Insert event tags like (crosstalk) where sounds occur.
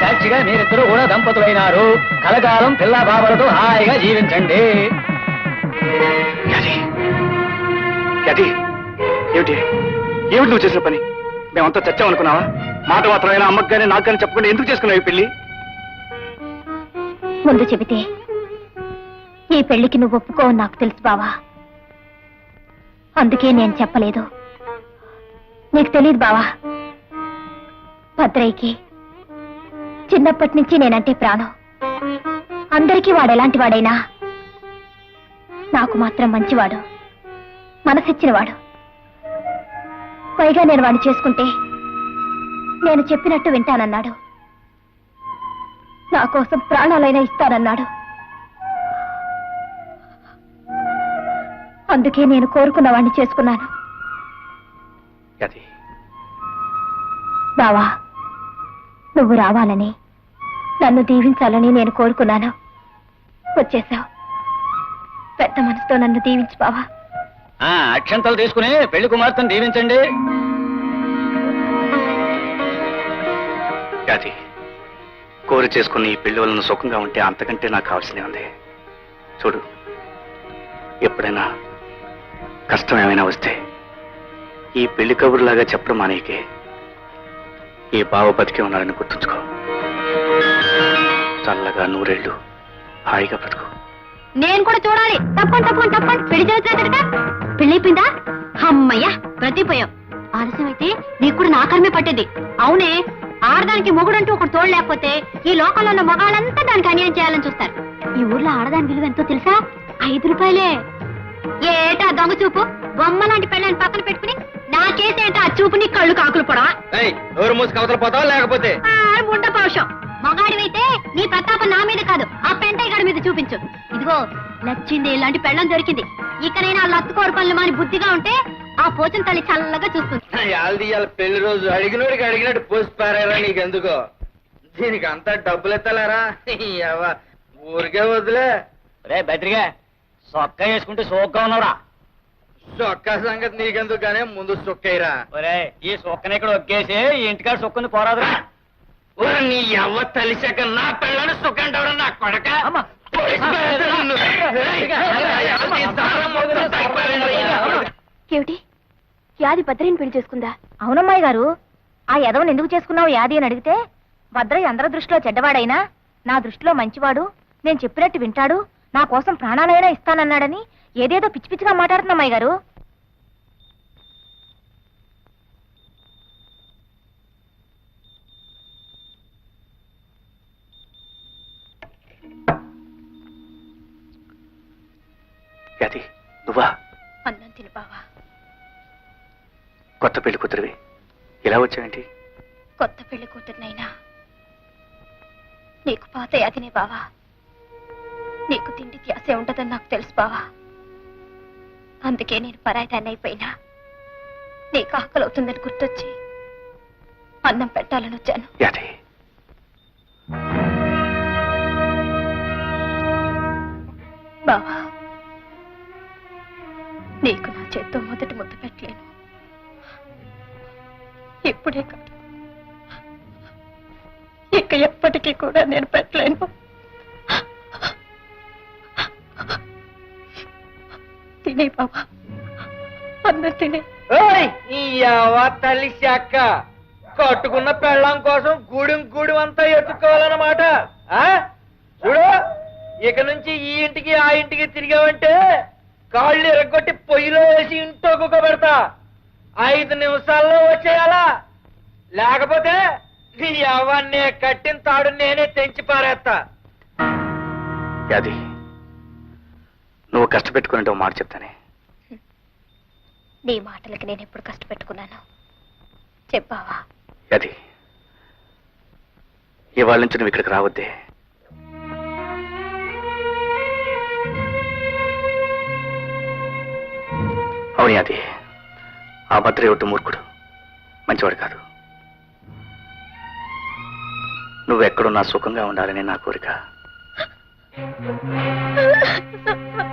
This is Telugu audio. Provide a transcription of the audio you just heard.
సాక్షిగా మీరిద్దరూ కూడా దంపతులైనారు. కలకాలం పిల్ల బాబలతో హాయిగా జీవించండి. అది ఏమిటి? ఏమిటి నువ్వు చేసిన పని? మేమంతా చచ్చామనుకున్నావా మాట మాత్రమైనా అమ్మకు కానీ నాకు కానీ చెప్పకుండా ఎందుకు చేసుకున్నావు ఈ పెళ్ళి ముందు చెబితే ఈ పెళ్ళికి నువ్వు ఒప్పుకోవు నాకు తెలుసు బావా. అందుకే నేను చెప్పలేదు. నీకు తెలియదు బావా. భద్రయ్యకి చిన్నప్పటి నుంచి నేనంటే ప్రాణం. అందరికీ వాడు ఎలాంటి వాడైనా నాకు మాత్రం మంచివాడు మనసిచ్చినవాడు. పైగా నేను వాడిని చేసుకుంటే నేను చెప్పినట్టు వింటానన్నాడు. నా కోసం ప్రాణాలైనా ఇస్తానన్నాడు. అందుకే నేను కోరుకున్న వాడిని చేసుకున్నాను. బావా నువ్వు రావాలని నన్ను దీవించాలని నేను కోరుకున్నాను. వచ్చేసావు. పెద్ద మనసుతో నన్ను దీవించు బావా. ఆ అక్షంతలు తీసుకుని పెళ్ళి కుమార్తెను దీవించండి. అది కోరి చేసుకుని ఈ పెళ్ళి వలన సుఖంగా ఉంటే అంతకంటే నాకు కావాల్సిందే ఉంది. చూడు ఎప్పుడైనా కష్టం ఏమైనా వస్తే ఈ పెళ్ళి కబురులాగా చెప్పడం మానేకే ఈ బావ బతికే ఉన్నాడని గుర్తుంచుకో. చల్లగా నూరేళ్ళు. హాయిగా బ్రతుకు నేను కూడా చూడాలి. తప్పండి తప్పండి తప్పండి పెళ్ళి చేసేదట పెళ్ళైపోయిందా? అమ్మయ్యా బ్రతిపోయావు ఆలస్యం అయితే నీకు కూడా నా కర్మే పట్టేది. అవునే ఆడదానికి మొగుడంటూ ఒకటి తోడు లేకపోతే ఈ లోకంలో ఉన్న మగాళ్ళంతా దానికి అన్యాయం చేయాలని చూస్తారు. ఈ ఊర్లో ఆడదాని విలువ ఎంతో తెలుసా? ఐదు రూపాయలే. ఏటా దొంగ చూపు? బొమ్మ లాంటి పెళ్ళని పక్కన పెట్టుకుని నాకేసేటా ఆ చూపు నీ కళ్ళు కాకులు పొడవా నోరు మూసి కవతల పోతావా లేకపోతే? ఆ, ముండ పౌషం. మగాడివైతే నీ ప్రతాపం నా మీద కాదు ఆ పెంటయ్య గారి మీద చూపించు. ఇదిగో నచ్చింది ఇలాంటి పెళ్ళం దొరికింది. ఇకనైనా ఆ లత్తుకోరు పనులు మాని బుద్ధిగా ఉంటే ఆ పోచన తల్లి చల్లగా చూస్తుంది. ఇవాళ పెళ్ళి రోజు అడిగినోడికి అడిగినట్టు పోసి పారారా నీకెందుకో? దీనికి అంతా డబ్బులు ఎత్తలేరా? ఊరికే వదిలే. రే బెదిరిగా సొక్క వేసుకుంటే సోక్గా ఉన్నావురా. సొక్క సంగతి నీకెందుకు కానీ ముందు సొక్కయ్యరా ఒరే ఈ సొక్కని ఇక్కడ ఒక్కేసి ఈ ఇంటికాడ సొక్కని పోరాదురా. నీ ఎవ్వ తలిసాక నా పిల్లని సొక్క అంటావురా నా కొడక? ఏమిటి? యాది భద్రయ్యని పెళ్ళి చేసుకుందా? అవునమ్మాయి గారు ఆ యదవని ఎందుకు చేసుకున్నావు యాది అని అడిగితే భద్రయ్య అందరి దృష్టిలో చెడ్డవాడైనా నా దృష్టిలో మంచివాడు నేను చెప్పినట్టు వింటాడు నా కోసం ప్రాణాలైనా ఇస్తానన్నాడని ఏదేదో పిచ్చి పిచ్చిగా మాట్లాడుతున్నమ్మాయి గారు. అది నువ్వా? అన్నం తిని బావా. కొత్త పెళ్ళి కూతురివి. ఇలా వచ్చావేంటి? కొత్త పెళ్ళి కూతుర్నైనా. నీకు పాత యాదినే బావా. నీకు తిండి ధ్యాసే ఉండదని నాకు తెలుసు బావా. అందుకే నేను పరాయిదాన్ని అయిపోయినా నీకు ఆకలి అవుతుందని గుర్తొచ్చి అన్నం పెట్టాలని వచ్చాను. బావా. నీకు నా చేత్తో మొదటి ముద్ద పెట్టలేను. ఇప్పుడే కాదు. ఇక ఎప్పటికీ కూడా నేను పెట్టలేను. తినే బాబా. అందరు తినే. తల్లి శాఖ. కట్టుకున్న పెళ్ళం కోసం గూడెం గూడెం అంతా ఎత్తుకోవాలన్నమాట. ఆ? చూడు ఇక నుంచి ఈ ఇంటికి ఆ ఇంటికి తిరిగావంటే కాళ్ళు ఎరగొట్టి పొయ్యిలో వేసి ఇంట్లో కుక్కబెడతా. ఐదు నిమిషాల్లో వచ్చేయాలా? లేకపోతే నీ అవన్నీ కట్టిన తాడు నేనే తెంచి పారేస్తా. అది నువ్వు కష్టపెట్టుకునే మాట చెప్తానే. నీ మాటలకి నేను ఎప్పుడు కష్టపెట్టుకున్నాను? చెప్పావా? అది ఇవాళ నుంచి నువ్వు ఇక్కడికి రావద్దే. అవును అది ఆ భద్రయొట్టు మూర్ఖుడు. మంచివాడు కాదు. నువ్వెక్కడున్నా సుఖంగా ఉండాలని నా కోరిక. (laughs)